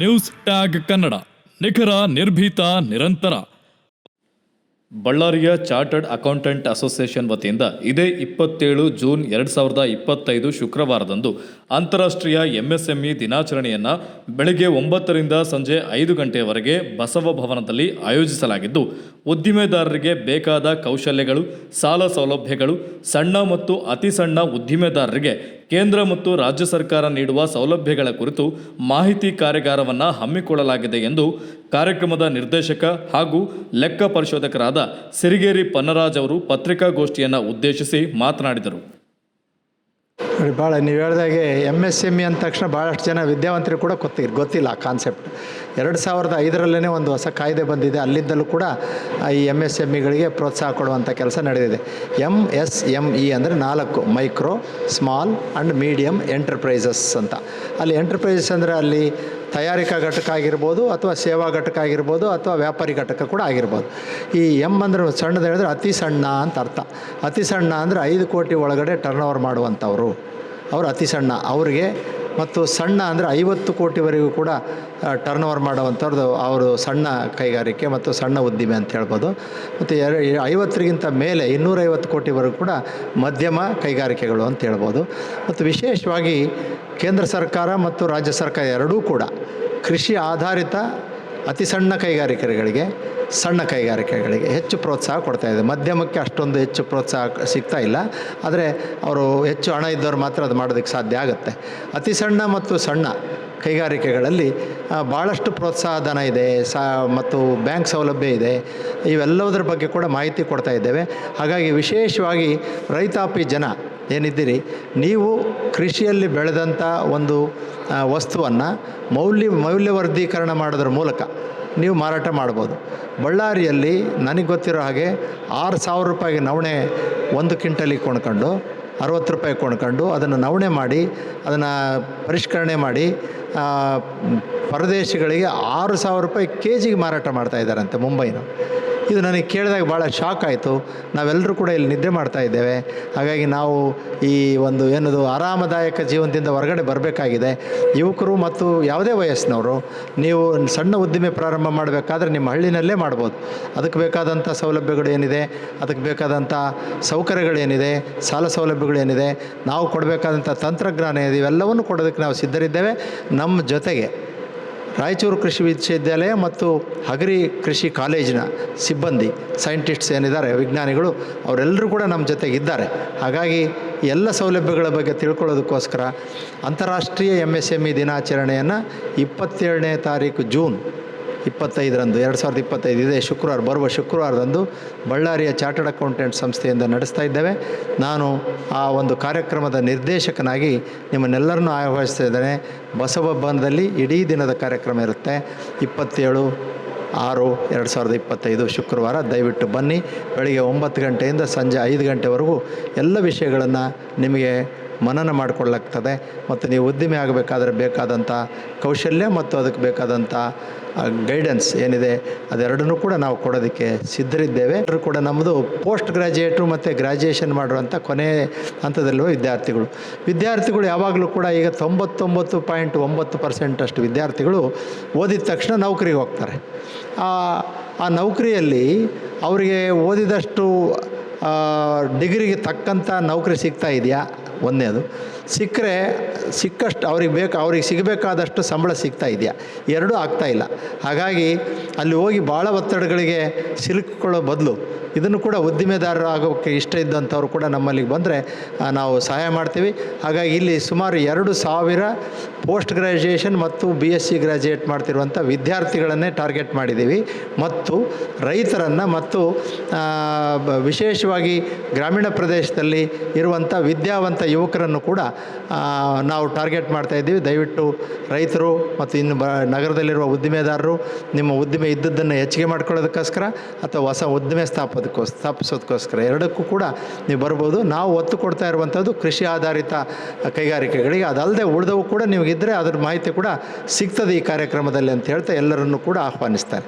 News tag Kannada, ನಿಖರ, ನಿರ್ಭೀತ, ನಿರಂತರ. ಬಳ್ಳಾರಿಯ ಚಾರ್ಟರ್ಡ್ ಅಕೌಂಟೆಂಟ್ ಅಸೋಸಿಯೇಷನ್ ವತಿಯಿಂದ ಇದೇ ಇಪ್ಪತ್ತೇಳು ಜೂನ್ ಎರಡು ಸಾವಿರದ ಇಪ್ಪತ್ತೈದು ಶುಕ್ರವಾರದಂದು ಅಂತಾರಾಷ್ಟ್ರೀಯ ಎಂಎಸ್ಎಂಇ ದಿನಾಚರಣೆಯನ್ನು ಬೆಳಗ್ಗೆ ಒಂಬತ್ತರಿಂದ ಸಂಜೆ ಐದು ಗಂಟೆಯವರೆಗೆ ಬಸವ ಭವನದಲ್ಲಿ ಆಯೋಜಿಸಲಾಗಿದ್ದು, ಉದ್ದಿಮೆದಾರರಿಗೆ ಬೇಕಾದ ಕೌಶಲ್ಯಗಳು, ಸಾಲ ಸೌಲಭ್ಯಗಳು, ಸಣ್ಣ ಮತ್ತು ಅತಿ ಸಣ್ಣ ಉದ್ದಿಮೆದಾರರಿಗೆ ಕೇಂದ್ರ ಮತ್ತು ರಾಜ್ಯ ಸರ್ಕಾರ ನೀಡುವ ಸೌಲಭ್ಯಗಳ ಕುರಿತು ಮಾಹಿತಿ ಕಾರ್ಯಾಗಾರವನ್ನು ಹಮ್ಮಿಕೊಳ್ಳಲಾಗಿದೆ ಎಂದು ಕಾರ್ಯಕ್ರಮದ ನಿರ್ದೇಶಕ ಹಾಗೂ ಲೆಕ್ಕ ಪರಿಶೋಧಕರಾದ ಸಿರಿಗೇರಿ ಪನ್ನರಾಜ್ ಅವರು ಪತ್ರಿಕಾಗೋಷ್ಠಿಯನ್ನು ಉದ್ದೇಶಿಸಿ ಮಾತನಾಡಿದರು. ನೋಡಿ, ಭಾಳ ನೀವು ಹೇಳ್ದಾಗೆ ಎಂ ಎಸ್ ಎಂ ಇ ಅಂದ ತಕ್ಷಣ ಭಾಳಷ್ಟು ಜನ ವಿದ್ಯಾವಂತರು ಕೂಡ ಗೊತ್ತಿ, ಗೊತ್ತಿಲ್ಲ ಆ ಕಾನ್ಸೆಪ್ಟ್ ಎರಡು ಸಾವಿರದ ಐದರಲ್ಲೇ ಒಂದು ಹೊಸ ಕಾಯ್ದೆ ಬಂದಿದೆ. ಅಲ್ಲಿಂದಲೂ ಕೂಡ ಈ ಎಂ ಎಸ್ ಎಂ ಇಗಳಿಗೆ ಪ್ರೋತ್ಸಾಹ ಕೊಡುವಂಥ ಕೆಲಸ ನಡೆದಿದೆ. ಎಂ ಎಸ್ ಎಂ ಇ ಅಂದರೆ ನಾಲ್ಕು, micro, small and medium enterprises ಅಂತ. ಅಲ್ಲಿ ಎಂಟರ್ಪ್ರೈಸಸ್ ಅಂದರೆ ಅಲ್ಲಿ ತಯಾರಿಕಾ ಘಟಕ ಆಗಿರ್ಬೋದು ಅಥವಾ ಸೇವಾ ಘಟಕ ಆಗಿರ್ಬೋದು ಅಥವಾ ವ್ಯಾಪಾರಿ ಘಟಕ ಕೂಡ ಆಗಿರ್ಬೋದು. ಈ ಎಂ ಅಂದರೆ ಸಣ್ಣದು ಹೇಳಿದ್ರೆ ಅತಿ ಸಣ್ಣ ಅಂತ ಅರ್ಥ. ಅತಿ ಸಣ್ಣ ಅಂದರೆ ಐದು ಕೋಟಿ ಒಳಗಡೆ ಟರ್ನ್ ಓವರ್ ಮಾಡುವಂಥವ್ರು. ಅವರು ಅತಿ ಸಣ್ಣ. ಅವರಿಗೆ ಮತ್ತು ಸಣ್ಣ ಅಂದರೆ ಐವತ್ತು ಕೋಟಿವರೆಗೂ ಕೂಡ ಟರ್ನ್ ಓವರ್ ಮಾಡುವಂಥವ್ರದ್ದು ಅವರು ಸಣ್ಣ ಕೈಗಾರಿಕೆ ಮತ್ತು ಸಣ್ಣ ಉದ್ದಿಮೆ ಅಂತ ಹೇಳ್ಬೋದು. ಮತ್ತು ಎರ ಐವತ್ತರಿಗಿಂತ ಮೇಲೆ ಇನ್ನೂರೈವತ್ತು ಕೋಟಿವರೆಗೂ ಕೂಡ ಮಧ್ಯಮ ಕೈಗಾರಿಕೆಗಳು ಅಂತ ಹೇಳ್ಬೋದು. ಮತ್ತು ವಿಶೇಷವಾಗಿ ಕೇಂದ್ರ ಸರ್ಕಾರ ಮತ್ತು ರಾಜ್ಯ ಸರ್ಕಾರ ಎರಡೂ ಕೂಡ ಕೃಷಿ ಆಧಾರಿತ ಅತಿ ಸಣ್ಣ ಕೈಗಾರಿಕೆಗಳಿಗೆ ಸಣ್ಣ ಕೈಗಾರಿಕೆಗಳಿಗೆ ಹೆಚ್ಚು ಪ್ರೋತ್ಸಾಹ ಕೊಡ್ತಾ ಇದೆ. ಮಧ್ಯಮಕ್ಕೆ ಅಷ್ಟೊಂದು ಹೆಚ್ಚು ಪ್ರೋತ್ಸಾಹ ಸಿಗ್ತಾ ಇಲ್ಲ. ಆದರೆ ಅವರು ಹೆಚ್ಚು ಹಣ ಇದ್ದವ್ರು ಮಾತ್ರ ಅದು ಮಾಡೋದಕ್ಕೆ ಸಾಧ್ಯ ಆಗುತ್ತೆ. ಅತಿ ಸಣ್ಣ ಮತ್ತು ಸಣ್ಣ ಕೈಗಾರಿಕೆಗಳಲ್ಲಿ ಭಾಳಷ್ಟು ಪ್ರೋತ್ಸಾಹ ಧನ ಇದೆ, ಸಾ, ಮತ್ತು ಬ್ಯಾಂಕ್ ಸೌಲಭ್ಯ ಇದೆ. ಇವೆಲ್ಲದರ ಬಗ್ಗೆ ಕೂಡ ಮಾಹಿತಿ ಕೊಡ್ತಾ ಇದ್ದೇವೆ. ಹಾಗಾಗಿ ವಿಶೇಷವಾಗಿ ರೈತಾಪಿ ಜನ ಏನಿದ್ದೀರಿ, ನೀವು ಕೃಷಿಯಲ್ಲಿ ಬೆಳೆದಂಥ ಒಂದು ವಸ್ತುವನ್ನು ಮೌಲ್ಯ, ಮೌಲ್ಯವರ್ಧೀಕರಣ ಮಾಡೋದ್ರ ಮೂಲಕ ನೀವು ಮಾರಾಟ ಮಾಡ್ಬೋದು. ಬಳ್ಳಾರಿಯಲ್ಲಿ ನನಗೆ ಗೊತ್ತಿರೋ ಹಾಗೆ ಆರು ಸಾವಿರ ರೂಪಾಯಿಗೆ ನವಣೆ ಒಂದು ಕ್ವಿಂಟಲಿಗೆ ಕೊಂಡ್ಕೊಂಡು, ಅರವತ್ತು ರೂಪಾಯಿ ಕೊಂಡ್ಕೊಂಡು ಅದನ್ನು ನವಣೆ ಮಾಡಿ, ಅದನ್ನು ಪರಿಷ್ಕರಣೆ ಮಾಡಿ ಪರದೇಶಿಗಳಿಗೆ ಆರು ಸಾವಿರ ರೂಪಾಯಿ ಕೆ ಜಿಗೆ ಮಾರಾಟ ಮಾಡ್ತಾ ಇದ್ದಾರಂತೆ ಮುಂಬೈನ ಇದು ನನಗೆ ಕೇಳಿದಾಗ ಭಾಳ ಶಾಕ್ ಆಯಿತು. ನಾವೆಲ್ಲರೂ ಕೂಡ ಇಲ್ಲಿ ನಿದ್ದೆ ಮಾಡ್ತಾ ಇದ್ದೇವೆ. ಹಾಗಾಗಿ ನಾವು ಈ ಒಂದು ಏನದು ಆರಾಮದಾಯಕ ಜೀವನದಿಂದ ಹೊರಗಡೆ ಬರಬೇಕಾಗಿದೆ. ಯುವಕರು ಮತ್ತು ಯಾವುದೇ ವಯಸ್ಸಿನವರು, ನೀವು ಸಣ್ಣ ಉದ್ದಿಮೆ ಪ್ರಾರಂಭ ಮಾಡಬೇಕಾದ್ರೆ ನಿಮ್ಮ ಹಳ್ಳಿನಲ್ಲೇ ಮಾಡ್ಬೋದು. ಅದಕ್ಕೆ ಬೇಕಾದಂಥ ಸೌಲಭ್ಯಗಳು ಏನಿದೆ? ಅದಕ್ಕೆ ಬೇಕಾದಂಥ ಸೌಕರ್ಯಗಳೇನಿದೆ ಸಾಲ ಸೌಲಭ್ಯಗಳೇನಿದೆ ನಾವು ಕೊಡಬೇಕಾದಂಥ ತಂತ್ರಜ್ಞಾನ ಇದೆ, ಇವೆಲ್ಲವನ್ನು ಕೊಡೋದಕ್ಕೆ ನಾವು ಸಿದ್ಧರಿದ್ದೇವೆ. ನಮ್ಮ ಜೊತೆಗೆ ರಾಯಚೂರು ಕೃಷಿ ವಿಶ್ವವಿದ್ಯಾಲಯ ಮತ್ತು ಹಗರಿ ಕೃಷಿ ಕಾಲೇಜಿನ ಸಿಬ್ಬಂದಿ ಸೈಂಟಿಸ್ಟ್ಸ್ ಏನಿದ್ದಾರೆ, ವಿಜ್ಞಾನಿಗಳು, ಅವರೆಲ್ಲರೂ ಕೂಡ ನಮ್ಮ ಜೊತೆಗಿದ್ದಾರೆ. ಹಾಗಾಗಿ ಎಲ್ಲ ಸೌಲಭ್ಯಗಳ ಬಗ್ಗೆ ತಿಳ್ಕೊಳ್ಳೋದಕ್ಕೋಸ್ಕರ ಅಂತಾರಾಷ್ಟ್ರೀಯ ಎಂ ಎಸ್ ಎಂ ಇ ದಿನಾಚರಣೆಯನ್ನು ಇಪ್ಪತ್ತೇಳನೇ ತಾರೀಕು ಜೂನ್ ಇಪ್ಪತ್ತೈದರಂದು, ಎರಡು ಸಾವಿರದ ಇಪ್ಪತ್ತೈದು ಇದೆ. ಶುಕ್ರವಾರ, ಬರುವ ಶುಕ್ರವಾರದಂದು ಬಳ್ಳಾರಿಯ ಚಾರ್ಟರ್ಡ್ ಅಕೌಂಟೆಂಟ್ ಸಂಸ್ಥೆಯಿಂದ ನಡೆಸ್ತಾ ಇದ್ದೇವೆ. ನಾನು ಆ ಒಂದು ಕಾರ್ಯಕ್ರಮದ ನಿರ್ದೇಶಕನಾಗಿ ನಿಮ್ಮನ್ನೆಲ್ಲರನ್ನೂ ಆಹ್ವಾನಿಸ್ತಾ ಇದ್ದೇನೆ. ಬಸವ ಭವನದಲ್ಲಿ ಇಡೀ ದಿನದ ಕಾರ್ಯಕ್ರಮ ಇರುತ್ತೆ. ಇಪ್ಪತ್ತೇಳು, ಆರು, ಎರಡು ಸಾವಿರದ ಇಪ್ಪತ್ತೈದು ಶುಕ್ರವಾರ. ದಯವಿಟ್ಟು ಬನ್ನಿ. ಬೆಳಿಗ್ಗೆ ಒಂಬತ್ತು ಗಂಟೆಯಿಂದ ಸಂಜೆ ಐದು ಗಂಟೆವರೆಗೂ ಎಲ್ಲ ವಿಷಯಗಳನ್ನು ನಿಮಗೆ ಮನನ ಮಾಡಿಕೊಳ್ಳಾಗ್ತದೆ ಮತ್ತು ನೀವು ಉದ್ದಿಮೆ ಆಗಬೇಕಾದ್ರೆ ಬೇಕಾದಂಥ ಕೌಶಲ್ಯ ಮತ್ತು ಅದಕ್ಕೆ ಬೇಕಾದಂಥ ಗೈಡೆನ್ಸ್ ಏನಿದೆ ಅದೆರಡನ್ನೂ ಕೂಡ ನಾವು ಕೊಡೋದಕ್ಕೆ ಸಿದ್ಧರಿದ್ದೇವೆ. ಎಲ್ಲರೂ ಕೂಡ ನಮ್ಮದು ಪೋಸ್ಟ್ ಗ್ರ್ಯಾಜುಯೇಟು ಮತ್ತು ಗ್ರ್ಯಾಜುಯೇಷನ್ ಮಾಡಿರುವಂಥ ಕೊನೆ ಹಂತದಲ್ಲಿರುವ ವಿದ್ಯಾರ್ಥಿಗಳು. ವಿದ್ಯಾರ್ಥಿಗಳು ಯಾವಾಗಲೂ ಕೂಡ ಈಗ ತೊಂಬತ್ತೊಂಬತ್ತು ಪಾಯಿಂಟ್ ಒಂಬತ್ತು ಪರ್ಸೆಂಟಷ್ಟು ವಿದ್ಯಾರ್ಥಿಗಳು ಓದಿದ ತಕ್ಷಣ ನೌಕರಿಗೆ ಹೋಗ್ತಾರೆ. ಆ ನೌಕರಿಯಲ್ಲಿ ಅವರಿಗೆ ಓದಿದಷ್ಟು ಡಿಗ್ರಿಗೆ ತಕ್ಕಂಥ ನೌಕರಿ ಸಿಗ್ತಾ ಇದೆಯಾ? ಒಂದನೇದು ಸಿಕ್ಕರೆ ಸಿಕ್ಕಷ್ಟು ಅವ್ರಿಗೆ ಬೇಕು, ಅವ್ರಿಗೆ ಸಿಗಬೇಕಾದಷ್ಟು ಸಂಬಳ ಸಿಗ್ತಾ ಇದೆಯಾ? ಎರಡೂ ಇಲ್ಲ. ಹಾಗಾಗಿ ಅಲ್ಲಿ ಹೋಗಿ ಭಾಳ ಒತ್ತಡಗಳಿಗೆ ಸಿಲುಕಿಕೊಳ್ಳೋ ಬದಲು ಇದನ್ನು ಕೂಡ ಉದ್ದಿಮೆದಾರರು ಆಗೋಕ್ಕೆ ಇಷ್ಟ ಇದ್ದಂಥವ್ರು ಕೂಡ ನಮ್ಮಲ್ಲಿಗೆ ಬಂದರೆ ನಾವು ಸಹಾಯ ಮಾಡ್ತೀವಿ. ಹಾಗಾಗಿ ಇಲ್ಲಿ ಸುಮಾರು ಎರಡು ಸಾವಿರ ಪೋಸ್ಟ್ ಗ್ರ್ಯಾಜುಯೇಷನ್ ಮತ್ತು ಬಿ ಎಸ್ ಸಿ ಗ್ರ್ಯಾಜುಯೇಟ್ ಮಾಡ್ತಿರುವಂಥ ವಿದ್ಯಾರ್ಥಿಗಳನ್ನೇ ಟಾರ್ಗೆಟ್ ಮಾಡಿದ್ದೀವಿ. ಮತ್ತು ರೈತರನ್ನು ಮತ್ತು ವಿಶೇಷವಾಗಿ ಗ್ರಾಮೀಣ ಪ್ರದೇಶದಲ್ಲಿ ಇರುವಂಥ ವಿದ್ಯಾವಂತ ಯುವಕರನ್ನು ಕೂಡ ನಾವು ಟಾರ್ಗೆಟ್ ಮಾಡ್ತಾ ಇದ್ದೀವಿ. ದಯವಿಟ್ಟು ರೈತರು ಮತ್ತು ಇನ್ನು ಬ, ನಗರದಲ್ಲಿರುವ ಉದ್ದಿಮೆದಾರರು ನಿಮ್ಮ ಉದ್ದಿಮೆ ಇದ್ದದ್ದನ್ನು ಹೆಚ್ಚಿಗೆ ಮಾಡ್ಕೊಳ್ಳೋದಕ್ಕೋಸ್ಕರ ಅಥವಾ ಹೊಸ ಉದ್ದಿಮೆ ಸ್ಥಾಪೋದಕ್ಕೋ ಸ್ಥಾಪಿಸೋದಕ್ಕೋಸ್ಕರ ಎರಡಕ್ಕೂ ಕೂಡ ನೀವು ಬರ್ಬೋದು. ನಾವು ಒತ್ತು ಕೊಡ್ತಾ ಇರುವಂಥದ್ದು ಕೃಷಿ ಆಧಾರಿತ ಕೈಗಾರಿಕೆಗಳಿಗೆ. ಅದಲ್ಲದೆ ಉಳಿದವು ಕೂಡ ನಿಮಗಿದ್ದರೆ ಅದ್ರ ಮಾಹಿತಿ ಕೂಡ ಸಿಗ್ತದೆ ಈ ಕಾರ್ಯಕ್ರಮದಲ್ಲಿ ಅಂತ ಹೇಳ್ತಾ ಎಲ್ಲರನ್ನೂ ಕೂಡ ಆಹ್ವಾನಿಸ್ತಾರೆ.